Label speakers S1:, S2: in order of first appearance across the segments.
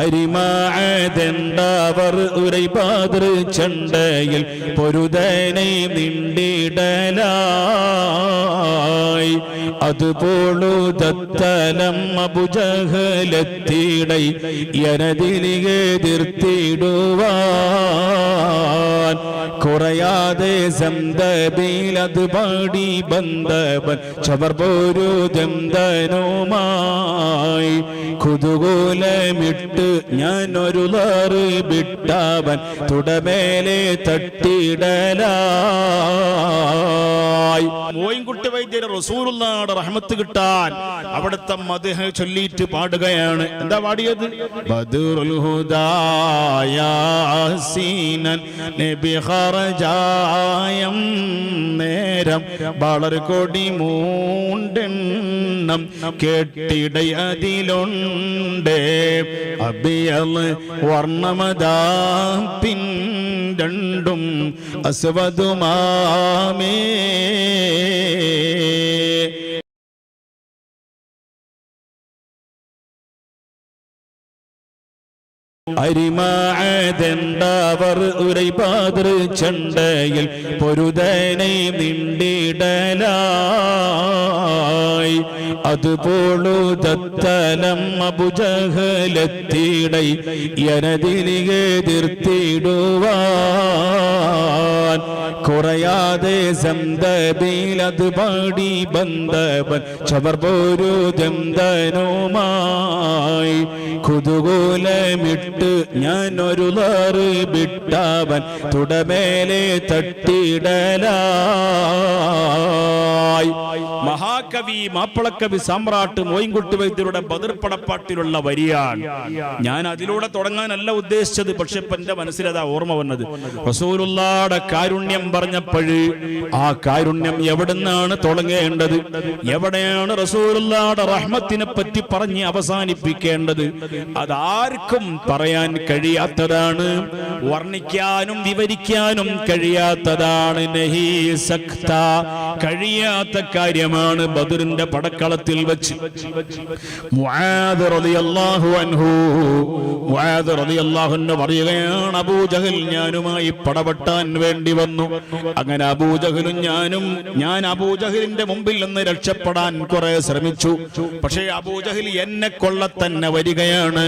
S1: അരിമാഴതെണ്ടവർ ഉരൈപാതൃ ചണ്ടയിൽ പൊരുതനെ നിണ്ടിടലായി. അതുപോളു ദത്തലം അബുജഹലത്തിടൈ എനതിരികെ എതിർത്തിടുവാൻ കുറയാതെ അത് പാടി ബന്ധവൻ ചവർ പോരു ദന്തനുമായി. കുതുകൂലമിട്ട് ഞാൻ ഒരു ലാറ് വിട്ടവൻ തുടമേലെ തട്ടിടലായി. മോയിൻകുട്ടി വൈദ്യര് റസൂലുള്ളാടെ റഹ്മത്ത് കിട്ടാൻ അവിടുത്തെ മദ്ഹ ചൊല്ലിയിട്ട് പാടുകയാണ്. എന്താ പാടിയത്? ബദറുൽ ഹുദായാസീനൻ നബി ഖറജായം നേരം വളർ കൊടി മൂണ്ടെണ്ണം കെട്ടിടയതിലുണ്ട് അബിയൽ വർണമതാ പിൻ രണ്ടും അസ്വതുമാമേ അരിമാഴതെണ്ടവർ ഉരൈപാതൃ ചണ്ടയിൽ പൊരുതനെ നിണ്ടിടലായി അതുപോളു ദത്തനം അബുജഹലത്തിടൈ. എനതിലികെ എതിർത്തിടുവാൻ കുറയാതെ സന്തബിൽ അത് പാടി ബന്ധവൻ. ചവർ പോരു ദന്തനുമായി കുതുകൂലമിട്ട് ഞാൻ ഒരു ലാറ് വിട്ടവൻ. തുടമേലെ തട്ടിടലായി. മഹാകവി മാപ്പിളക്കവി സാമ്രാട്ട് മോയിൻകുട്ടി വൈദ്യരുടെ ബദർപ്പടപ്പാട്ടിലുള്ള വരിയാണ്. ഞാൻ അതിലൂടെ തുടങ്ങാനല്ല ഉദ്ദേശിച്ചത് പക്ഷെ ഇപ്പൊ എന്റെ മനസ്സിലതാ ഓർമ്മ വന്നത്. റസൂലുള്ളാടെ കാരുണ്യം പറഞ്ഞപ്പോഴ് ആ കാരുണ്യം എവിടുന്നാണ് തുടങ്ങേണ്ടത്? എവിടെയാണ് റസൂലുള്ളാടെ റഹ്മത്തിനെ പറ്റി പറഞ്ഞ് അവസാനിപ്പിക്കേണ്ടത്? അതാർക്കും പറയാൻ കഴിയാത്തതാണ് വർണിക്കാനും വിവരിക്കാനും കഴിയാത്തതാണ്. നഹീ സക്ത കഴിയാത്ത കാര്യമാണ് ബദറിന്റെ പടക്കളത്തിൽ വെച്ച്. പറയുകയാണ് അബൂജഹൽ ഞാനുമായി പടപെട്ടാൻ വേണ്ടി വന്നു. അങ്ങനെ അബൂജഹലും ഞാനും ഞാൻ അബൂജഹലിന്റെ മുമ്പിൽ നിന്ന് രക്ഷപ്പെടാൻ കുറെ ശ്രമിച്ചു. പക്ഷേ അബൂജഹൽ എന്നെ കൊള്ള തന്നെ വരികയാണ്.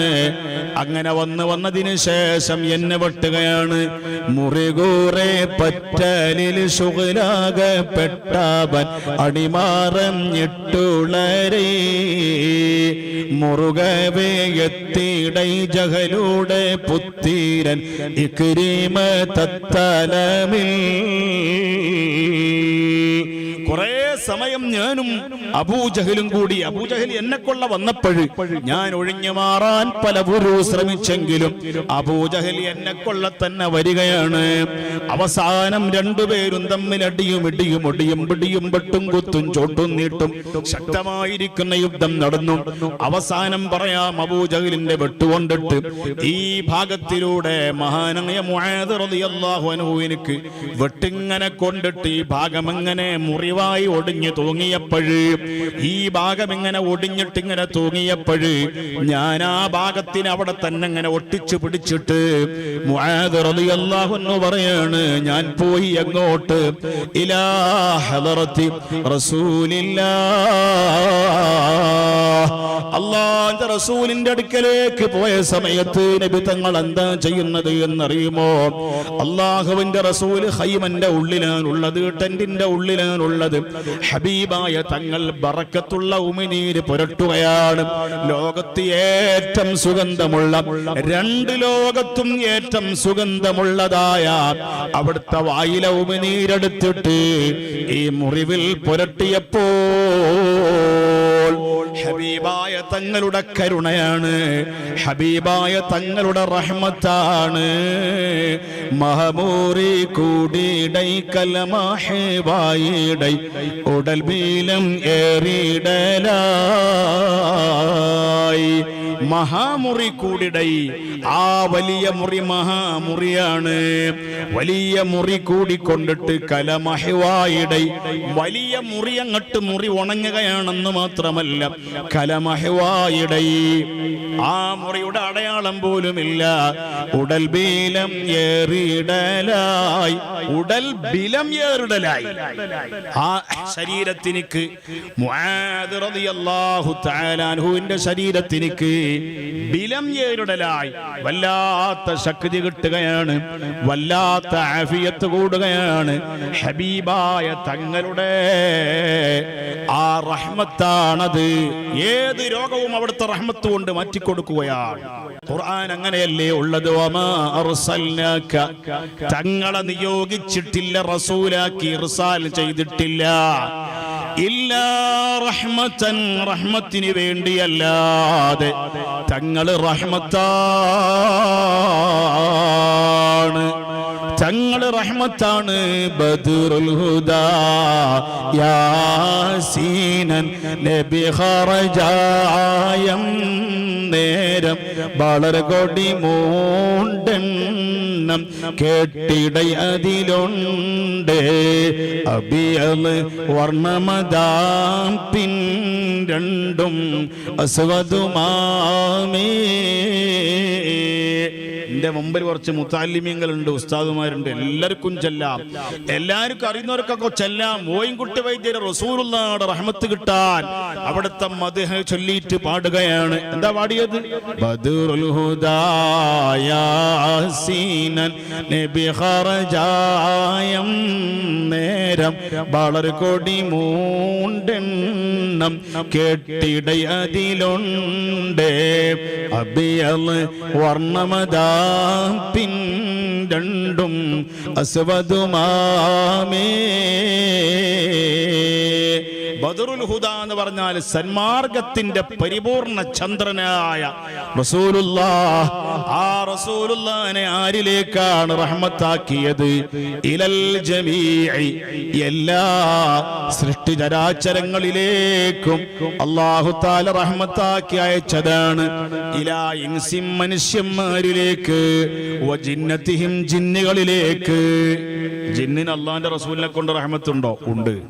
S1: അങ്ങനെ വന്ന് വന്നതിന് ശേഷം എന്നെ വെട്ടുകയാണ്. മുറികൂറെ പറ്റലിൽ സുഖലാകപ്പെട്ടവൻ അടിമാറഞ്ഞിട്ടുളരേ മുറുകവേ എത്തിടൈ ജഹലൂടെ പുത്തീരൻ ഇക്രീമ തത്തലമിൽ കുറെ സമയം ഞാനും അബൂജഹലും കൂടി അബൂജഹൽ എന്നെ കൊള്ള വന്നപ്പോഴ് ഞാൻ ഒഴിഞ്ഞു മാറാൻ പലപുരു ശ്രമിച്ചെങ്കിലും അബൂജഹൽ എന്നെ കൊള്ള തന്നെ വരികയാണ്. അവസാനം രണ്ടുപേരും തമ്മിൽ അടിയും ഇടിയും ഒടിയും പിടിയും വെട്ടും കുത്തും ചോട്ടും നീട്ടും ശക്തമായിരിക്കുന്ന യുദ്ധം നടന്നു. അവസാനം പറയാം അബൂജഹലിന്റെ വെട്ടുകൊണ്ടിട്ട് ഈ ഭാഗത്തിലൂടെ മഹാനായ റളിയല്ലാഹു അൻഹു എനിക്ക് വെട്ടിങ്ങനെ കൊണ്ടിട്ട് ഈ ഭാഗം എങ്ങനെ മുറിവായി ഒടിഞ്ഞു തൂങ്ങിയപ്പോഴ്. ഈ ഭാഗം ഇങ്ങനെ ഒടിഞ്ഞിട്ട് ഇങ്ങനെ തൂങ്ങിയപ്പോഴ് ഞാൻ ആ ഭാഗത്തിന് അവിടെ തന്നെ ഇങ്ങനെ ഒട്ടിച്ചു പിടിച്ചിട്ട് എന്ന് പറയാണ് ഞാൻ പോയി അങ്ങോട്ട്. ഇലാ റസൂലില്ലാ റസൂലിന്റെ അടുക്കലേക്ക് പോയ സമയത്ത് നബി തങ്ങൾ എന്താ ചെയ്യുന്നത് എന്നറിയുമോ? അള്ളാഹുവിന്റെ റസൂൽ ഹൈമന്റെ ഉള്ളിലാണുള്ളത് ടെന്റിന്റെ ഉള്ളിലാണുള്ളത്. ഹബീബായ തങ്ങൾ ബറക്കത്തുള്ള ഉമിനീര് പുരട്ടുകയാണ്. ലോകത്ത് ഏറ്റവും സുഗന്ധമുള്ള രണ്ട് ലോകത്തും ഏറ്റവും സുഗന്ധമുള്ളതായ അവിടുത്തെ വായില ഉമിനീരെടുത്തിട്ട് ഈ മുറിവിൽ പുരട്ടിയപ്പോൾ ഹബീബായ തങ്ങളുടെ കരുണയാണ്. ഹബീബായ തങ്ങളുടെ റഹ്മത്താണ്. മഹമൂറി കൂടിയിടൈ കലമാഹേബായിടൈ ഉടൽ ബീലം ഏറിടലായി മഹാമുറി കൂടിടൈ. ആ വലിയ മുറി മഹാമുറിയാണ്. വലിയ മുറി കൂടിക്കൊണ്ടിട്ട് കലമഹിവായിടൈ. വലിയ മുറി അങ്ങട്ട് മുറി ഉണങ്ങുകയാണെന്ന് മാത്രമല്ല കലമഹിവായിടൈ. ആ മുറിയുടെ അടയാളം പോലുമില്ല. ഉടൽ ബീലം ഏറിടലായി. ഉടൽ ബിലം ഏറിടലായി. ആ ശരീരത്തിനിക്ക് ശരീരത്തിനിക്ക് ബിലം ഏരുടലായി വല്ലാത്ത ശക്തി കിട്ടുകയാണ് വല്ലാത്ത ആഫിയത്ത് കൂടുകയാണ്. ഹബീബായ തങ്ങളുടെ ആ റഹ്മത്താണത്. ഏത് രോഗവും അവിടുത്തെ റഹ്മത്ത് കൊണ്ട് മാറ്റിക്കൊടുക്കുകയാണ്. ഖുർആൻ അങ്ങനെയല്ലേ ഉള്ളത്? തങ്ങളെ നിയോഗിച്ചിട്ടില്ല റസൂലാക്കി ഇർസാൽ ചെയ്തിട്ടില്ല. റഹ്മത്തൻ റഹ്മത്തിന് വേണ്ടിയല്ലാതെ തങ്ങൾ റഹ്മത്താണ്. തങ്ങൾ റഹ്മത്താണ്. ബദറുൽ ഹുദാ യാസീനൻ നബി ഖറജായം നേരം വളരെ കൊടി മൂണ്ടെണ്ണം കേട്ടിട അതിലുണ്ട്. അബിയൽ വർണമതാം പിൻ രണ്ടും അസ്വതുമാമേ. എന്റെ മുമ്പിൽ കുറച്ച് മുത്താലിമ്യങ്ങളുണ്ട് ഉസ്താദുമാരുണ്ട് എല്ലാവർക്കും ചെല്ലാം. എല്ലാവർക്കും അറിയുന്നവർക്കൊക്കെ ചെല്ലാം. ഓയിൻകുട്ടി വൈദ്യരെ റസൂലുള്ളാടെ റഹ്മത്ത് കിട്ടാൻ അവിടുത്തെ മദ്ഹ ചൊല്ലിയിട്ട് പാടുകയാണ്. എന്താ പാടിയത്? ബദറുൽ നബി നേരം വളരെ കൊടി മൂണ്ടെണ്ണം കേട്ടിടൈ അതിലുണ്ട്. അബിയൽ വർണമതാ പിൻ രണ്ടും അസ്വതുമാമേ. ബദറുൽ ഹുദ എന്ന് പറഞ്ഞാൽ സന്മാർഗത്തിന്റെ പരിപൂർണ ചന്ദ്രനായ റസൂലുള്ളാ ആ റസൂലുള്ളാനെ ആരിലേക്കാണ് റഹ്മത്താക്കിയത്? ഇലൽ ജമീഇ. എല്ലാ സൃഷ്ടിചരാചരങ്ങളിലേക്കും അള്ളാഹു താല റഹ്മത്താക്കി അയച്ചതാണ്. ഇലാ ഇൻസിം മനുഷ്യന്മാരിലേക്ക് വജിന്നത്തിഹിം ജിന്നുകളിലേക്ക്. ജിന്നിന് അള്ളാന്റെ റസൂലിനെ കൊണ്ട് റഹ്മത്തുണ്ടോ? ഉണ്ട്.